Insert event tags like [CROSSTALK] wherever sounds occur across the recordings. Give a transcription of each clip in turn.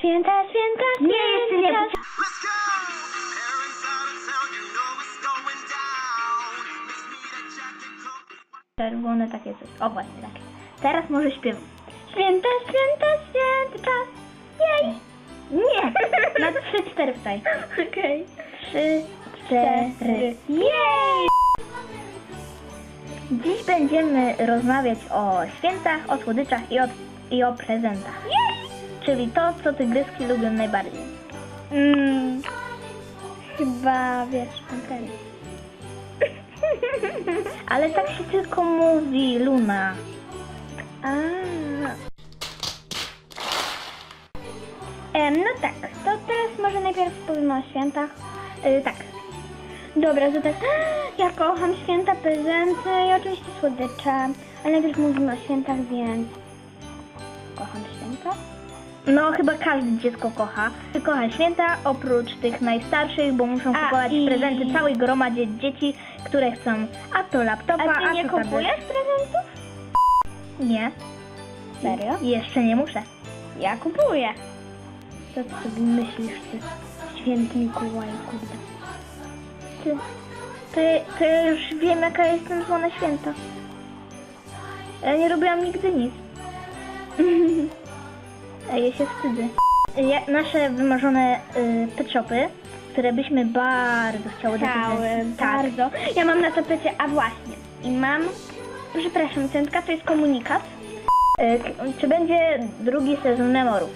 Święta, święta, święta. Nie, jeszcze nie. Czerwone takie coś. O właśnie takie. Teraz może śpiewam. Święta, święta, święty czas. Jej. Nie! Na trzy, cztery wstaj. Okej. Trzy, cztery. Jej! Dziś będziemy rozmawiać o świętach, o słodyczach i o, i o prezentach. Czyli to, co tygryski lubią najbardziej. Mm, chyba wiesz, Anteny. [LAUGHS] Ale tak się tylko mówi, Luna. A. No tak, to teraz może najpierw powiemy o świętach. Y, tak. Dobra, to tak. [GASPS] Ja kocham święta, prezenty i oczywiście słodycze. Ale najpierw mówimy o świętach, więc. Kocham święta. No, chyba każde dziecko kocha. Kocha święta, oprócz tych najstarszych, bo muszą A, kupować i- prezenty całej gromadzie dzieci, które chcą a to laptopa, A ty nie to tablet. kupujesz prezentów? Nie. Serio? Jeszcze nie muszę. Ja kupuję. Co ty sobie myślisz, ty święty Mikołaju, kurde? Ty, to, to ja już wiem, jaka jestem zła na święta. Ja nie robiłam nigdy nic. [LAUGHS] A ja się wstydzę. Ja, nasze wymarzone y, pet shopy, które byśmy bardzo chciały do Cały, prezentu- Tak. bardzo. Ja mam na tapecie, a właśnie. I mam, przepraszam, centka to jest komunikat. Y, k- czy będzie drugi sezon Memoru?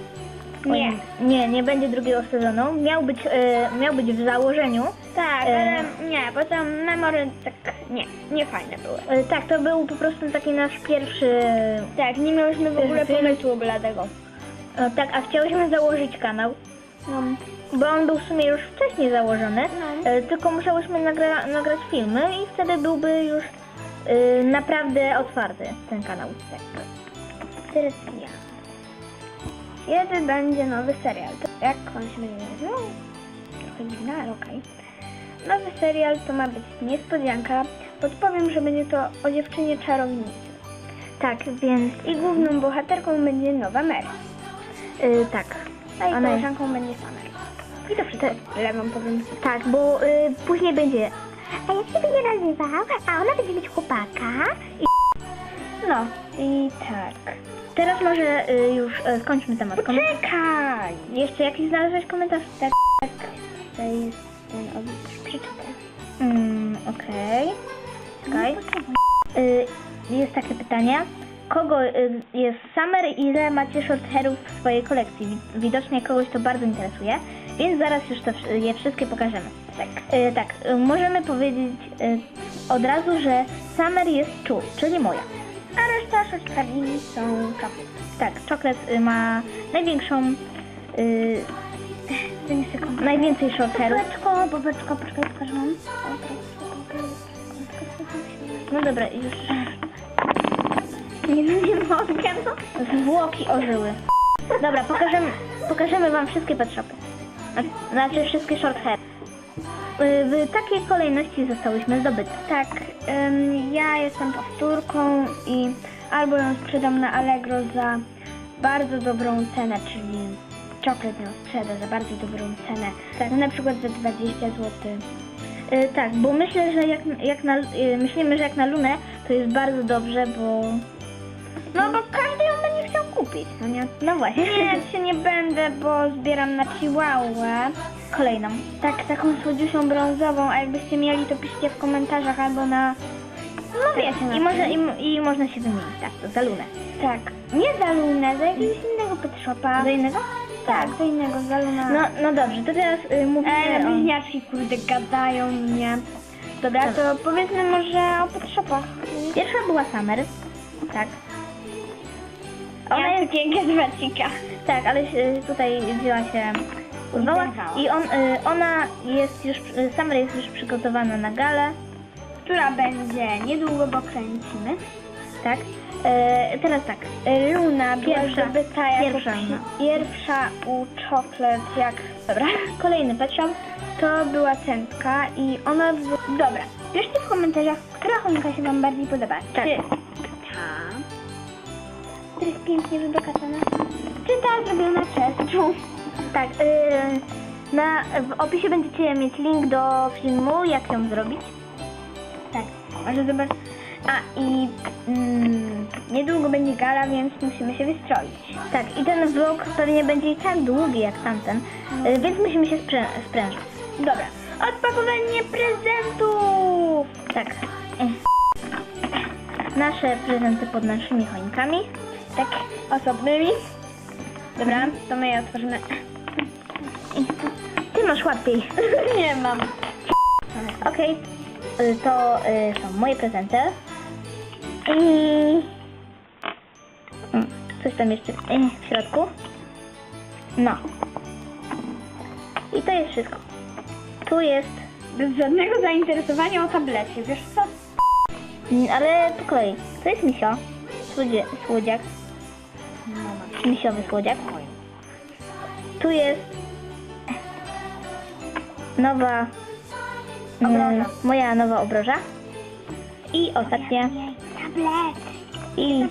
Nie. Nie, nie będzie drugiego sezonu. Miał być, y, miał być w założeniu. Tak, E. ale nie, bo tam memory tak nie, nie fajne były. Y, tak, to był po prostu taki nasz pierwszy... Tak, nie miałyśmy w ogóle pomysłu bladego. No, tak, a chciałyśmy założyć kanał. No, Bo on był w sumie już wcześniej założony, No. e, tylko musiałyśmy nagra nagrać filmy i wtedy byłby już e, naprawdę otwarty ten kanał. tak. Teraz ja. Kiedy będzie nowy serial? To jak on się będzie nazywał? Trochę dziwne, ale okej. Nowy serial to ma być niespodzianka. Podpowiem, że będzie to o dziewczynie czarownicy. Tak, więc I główną bohaterką będzie nowa Mary. E, tak. A jej Ona- koleżanką będzie Summer. I to wszystko. Wam powiem. Tak, bo e, później będzie a jak się będzie nazywał? A ona będzie mieć chłopaka. I No, i tak. teraz może e, już e, skończmy temat. Kom- Czekaj! Jeszcze jakiś znalazłeś komentarz? Tak, tak. To jest ten obraz. Przeczytaj. Mm, Okej. Czekaj. Y, jest takie pytanie. Kogo y, jest Summer i ile macie shorthairów w swojej kolekcji? Wi- Widocznie kogoś to bardzo interesuje, więc zaraz już to, je wszystkie pokażemy. Tak. Y, tak, y, możemy powiedzieć od razu, że Summer jest czu, czyli moja. A reszta shortkami są czapy. Tak, czoklet ma największą, sekundę. najwięcej shorthairów. Babeczko, babeczko, poczekaj, pokażę wam. No dobra, już Nie, mogę, no. zwłoki ożyły. Dobra, pokażemy, pokażemy wam wszystkie pet shopy. Zna- Znaczy wszystkie short hair. Y, W takiej kolejności zostałyśmy zdobyte. Tak, ym, ja jestem powtórką i albo ją sprzedam na Allegro za bardzo dobrą cenę, czyli czoklet ją sprzeda za bardzo dobrą cenę. Tak. Na przykład za 20 zł. Y, tak, bo myślę, że jak, jak na, y, myślimy, że jak na Lunę, to jest bardzo dobrze, bo... No bo każdy ją będzie chciał kupić, no nie? No właśnie. Nie, się nie będę, bo zbieram na Chihuahua. Kolejną. Tak, taką słodziusią brązową, a jakbyście mieli, to piszcie w komentarzach albo na... No wiecie, na I, może, czym. i, I można się wymienić, tak, to za Lunę. Tak, nie za Lunę, za jakiegoś innego pet. Do innego? Tak, za innego, za Lunę. No, no dobrze, to teraz y, mówimy E, o... bliźniaczki, kurde, gadają mnie. Dobra, to powiedzmy może o pet. Pierwsza była Summer. Tak. Ona jest piękna z Wacika. Tak, ale y, tutaj wzięła się urwała i on, y, ona jest już, y, Summer jest już przygotowana na galę, Która będzie niedługo, bo kręcimy. tak? E, teraz tak, E, Luna była Pierwsza. zdobyta jako Pierwsza, pierwsza u czoklet, jak... dobra, [LAUGHS] kolejny shop. To była centka i ona... w- Dobra, piszcie w komentarzach, która choinka się wam bardziej podoba. Tak. Czy która jest pięknie wybokacana, czy ta zrobiona przez dżum. Tak, y, na, w opisie będziecie mieć link do filmu, jak ją zrobić. Tak, może zobacz. A i mm, niedługo będzie gala, więc musimy się wystroić. Tak, i ten vlog pewnie będzie i tak długi jak tamten, y, więc musimy się sprę- sprężyć. Dobra, odpakowanie prezentów! Tak. Ech. Nasze prezenty pod naszymi choinkami. Tak, osobnymi. Dobra, to my je otworzymy. Ty masz łatwiej. [LAUGHS] Nie mam. Okej, y, to y, są moje prezenty. I coś tam jeszcze y, w środku. No. I to jest wszystko. Tu jest, Bez żadnego zainteresowania o tablecie, wiesz co? mm, ale po kolei. To jest misio, słodzie, słodziak, misiowy słodziak. Tu jest nowa, mm, moja nowa obroża. I ostatnie, Tablet! i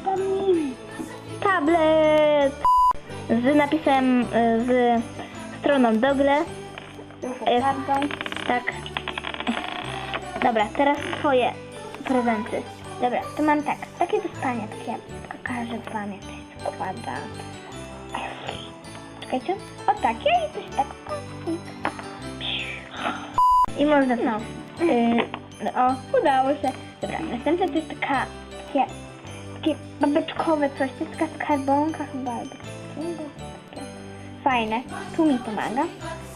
tablet z napisem y, z stroną Dogle. Jest. Tak. Dobra, teraz twoje prezenty. Dobra, to mam tak, takie do spania, takie, pokażę wam jak to się składa. Czekajcie, o takie i coś tak. I można No. Yy, no, o, udało się. Dobra, następne to jest taka, takie, takie babeczkowe coś, to jest taka skarbonka chyba, albo takie fajne. Tu mi pomaga.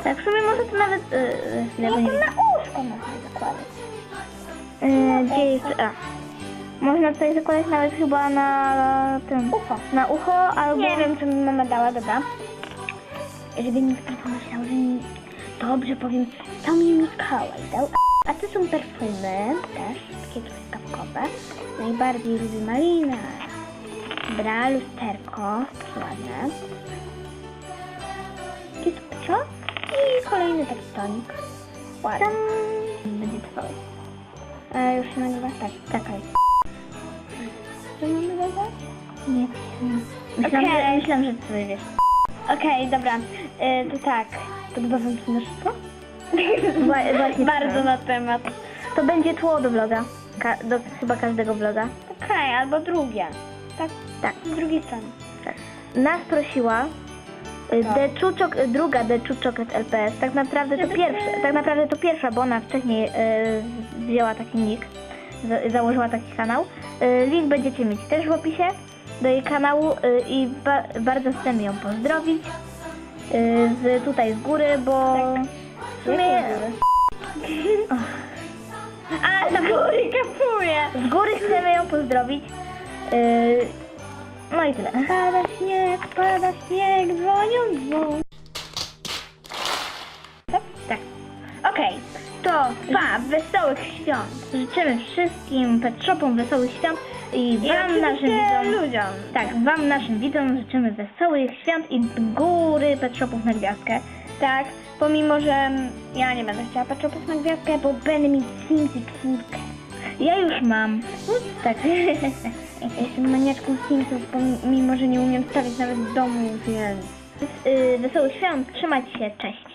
Tak, w sumie może to nawet... Yy, Ja to nie na łóżko można zakładać. Yy, gdzie jest... A. Można tutaj zakładać nawet chyba na tym... Ucho. Na ucho albo... Nie wiem, co mi mama dała, dobra. Żeby nikt nie pomyślał, że mi... Dobrze powiem, co mi Mikołaj dał. A to są perfumy, też, takie truskawkowe. Najbardziej lubię malina. Bra, lusterko, takie ładne. Co? I kolejny taki tonik. Ładny. Tam... Będzie twoje. A już się nagrywa? Tak, czekaj. Mamy dodać? Nie. Myślałam, Okej. że, myślałam, że ty wiesz. Okej, dobra. Y, to tak. Podoba wam się nasze tło? Wła- właśnie Bardzo tak. na temat. To będzie tło do vloga. Ka- do chyba każdego vloga. Okej, albo drugie. Tak, Tak. z drugiej strony. Nas prosiła y, Tak. Deczuczok, y, druga Deczuczok LPS. Tak naprawdę to Żeby pierwsza, tak naprawdę to pierwsza, bo ona wcześniej y, wzięła taki nick, założyła taki kanał. Y, link będziecie mieć też w opisie do jej kanału y, i ba, bardzo chcemy ją pozdrowić. Y, z tutaj z góry, bo w sumie A, na góry kapuje! z góry chcemy ją pozdrowić. No i tyle. Pada śnieg, pada śnieg, dzwonią to dwa wesołych świąt. Życzymy wszystkim pet shopom wesołych świąt i I wam naszym widzom. ludziom. Tak, wam naszym widzom życzymy wesołych świąt i góry pet shopów na gwiazdkę. Tak, pomimo, że ja nie będę chciała patrzeć na gwiazdkę, bo będę mieć Simsy czwórkę. Ja już mam. Tak. [LAUGHS] Ja jestem maniaczką Simsów, pomimo, że nie umiem stawić nawet domu, więc... Y, Wesołych świąt, trzymajcie się, cześć.